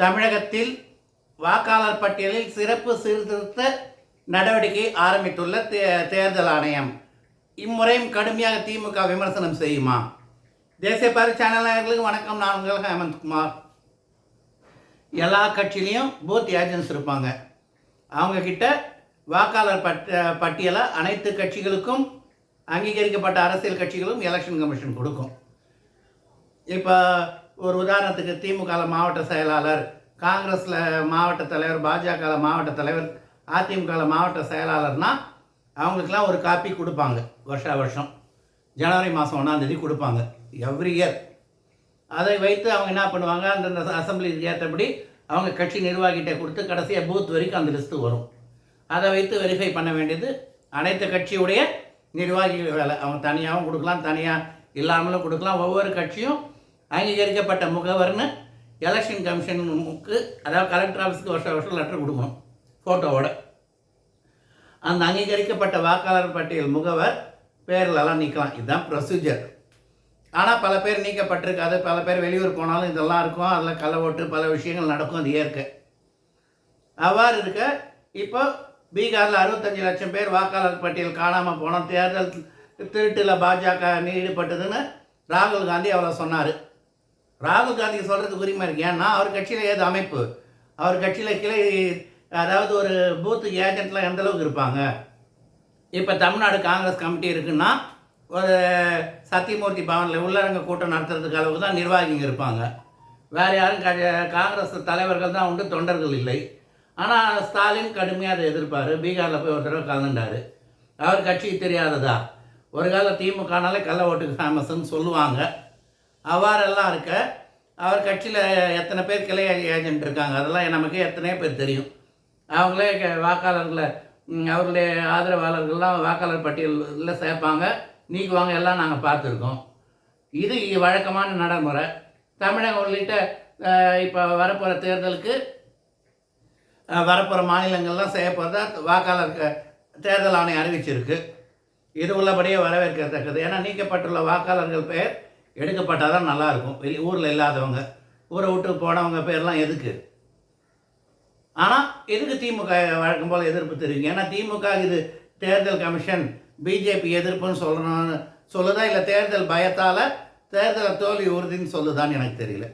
தமிழகத்தில் வாக்காளர் பட்டியலில் சிறப்பு சீர்திருத்த நடவடிக்கை ஆரம்பித்துள்ள தே- தேர்தல் ஆணையம். இம்முறையும் கடுமையாக திமுக விமர்சனம் செய்யுமா? தேசிய பாரி சேனல் வணக்கம். நான் உங்கள் ஹேமந்த்குமார். எல்லா கட்சியிலையும் பூத் ஏஜென்ட்ஸ் இருப்பாங்க அவங்க கிட்ட வாக்காளர் பட் பட்டியலை அனைத்து கட்சிகளுக்கும் அங்கீகரிக்கப்பட்ட அரசியல் கட்சிகளும் எலெக்ஷன் கமிஷன் கொடுக்கும். இப்போ ஒரு உதாரணத்துக்கு திமுக மாவட்ட செயலாளர் காங்கிரஸில் மாவட்ட தலைவர் பாஜக மாவட்ட தலைவர் அதிமுக மாவட்ட செயலாளர்னால் அவங்களுக்கெல்லாம் ஒரு காப்பி கொடுப்பாங்க. வருஷா வருஷம். ஜனவரி மாதம் ஒன்றாந்தேதி கொடுப்பாங்க. எவ்ரி இயர் அதை வைத்து அவங்க என்ன பண்ணுவாங்க? அந்தந்த அசம்பிளிக்கு ஏற்றபடி அவங்க கட்சி நிர்வாகிகிட்ட கொடுத்து கடைசியாக பூத் வரைக்கும் அந்த லிஸ்ட்டு வரும். அதை வைத்து வெரிஃபை பண்ண வேண்டியது அனைத்து கட்சியுடைய நிர்வாகிகள் வேலை. அவங்க தனியாகவும் கொடுக்கலாம் தனியாக இல்லாமலும் கொடுக்கலாம். ஒவ்வொரு கட்சியும் அங்கீகரிக்கப்பட்ட முகவர்னு எலெக்ஷன் கமிஷனுக்கு அதாவது கலெக்டர் ஆஃபீஸ்க்கு வருஷம் வருஷம் லெட்டர் கொடுக்கணும் ஃபோட்டோவோட அந்த அங்கீகரிக்கப்பட்ட வாக்காளர் பட்டியல் முகவர் பேர்லலாம் நீக்கலாம். இதுதான் ப்ரொசீஜர் ஆனால் பல பேர் நீக்கப்பட்டிருக்காது. பல பேர் வெளியூர் போனாலும் இதெல்லாம் இருக்கும். அதில் கள்ள ஓட்டு பல விஷயங்கள் நடக்கும். அது இயற்கை. அவ்வாறு இருக்க இப்போ பீகாரில் அறுபத்தஞ்சு லட்சம் பேர் வாக்காளர் பட்டியல் காணாமல் போனோம் தேர்தல் திருட்டில் பாஜக ஈடுபட்டதுன்னு ராகுல் காந்தி அவ்வளோ சொன்னார். ராகுல் காந்தி சொல்கிறதுக்கு உரிமை இருக்கு. ஏன்னா அவர் கட்சியில் ஏது அமைப்பு? அவர் கட்சியில் கிளை அதாவது ஒரு பூத்து ஏஜென்ட்லாம் எந்த அளவுக்கு இருப்பாங்க? இப்போ தமிழ்நாடு காங்கிரஸ் கமிட்டி இருக்குன்னா ஒரு சத்தியமூர்த்தி பவனில் உள்ளரங்க கூட்டம் நடத்துறதுக்கு அளவுக்கு தான் நிர்வாகிங்க இருப்பாங்க. வேறு யாரும் க- காங்கிரஸ் தலைவர்கள் தான் உண்டு தொண்டர்கள் இல்லை. ஆனால் ஸ்டாலின் கடுமையாக அதை எதிர்ப்பார். பீகாரில் போய் ஒரு தடவை கலந்துட்டார். அவர் கட்சிக்கு தெரியாததா? ஒரு காலம் திமுகனாலே கள்ள ஓட்டுக்கு ஃபேமஸ்ன்னு சொல்லுவாங்க. அவ்வாறெல்லாம் இருக்க அவர் கட்சியில் எத்தனை பேர் கிளை ஏஜென்ட் இருக்காங்க அதெல்லாம் நமக்கு எத்தனையோ பேர் தெரியும். அவங்களே வாக்காளர்களை அவருடைய அவர்களுடைய ஆதரவாளர்கள்லாம் வாக்காளர் பட்டியலில் சேர்ப்பாங்க. நீக்குவாங்க எல்லாம் நாங்கள் பார்த்துருக்கோம். இது வழக்கமான நடைமுறை. தமிழகம் உள்ளிட்ட இப்போ வரப்போகிற தேர்தலுக்கு வரப்போகிற மாநிலங்கள்லாம் செய்ய போகிறதா வாக்காளர் தேர்தல் ஆணையம் அறிவிச்சிருக்கு. இது உள்ளபடியே வரவேற்கத்தக்கது. ஏன்னா நீக்கப்பட்டுள்ள வாக்காளர்கள் பெயர் எடுக்கப்பட்டால் தான் நல்லாயிருக்கும். வெளி ஊரில் இல்லாதவங்க ஊரை விட்டு போனவங்க பேர்லாம் எதுக்கு? ஆனால் எதுக்கு திமுக வழக்கம் போல் எதிர்ப்பு தெரிவிங்க ஏன்னா திமுக இது தேர்தல் கமிஷன் பிஜேபி எதிர்ப்புன்னு சொல்லணும்னு சொல்லுதா? இல்லை தேர்தல் பயத்தால் தேர்தலை தோல்வி உறுதின்னு சொல்லுதான்னு எனக்கு தெரியல.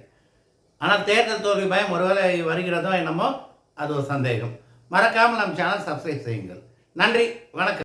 ஆனால் தேர்தல் தோல்வி பயம் ஒருவேளை வருகிறதோ என்னமோ அது ஒரு சந்தேகம். மறக்காமல் நம் சேனல் சப்ஸ்கிரைப் செய்யுங்கள். நன்றி வணக்கம்.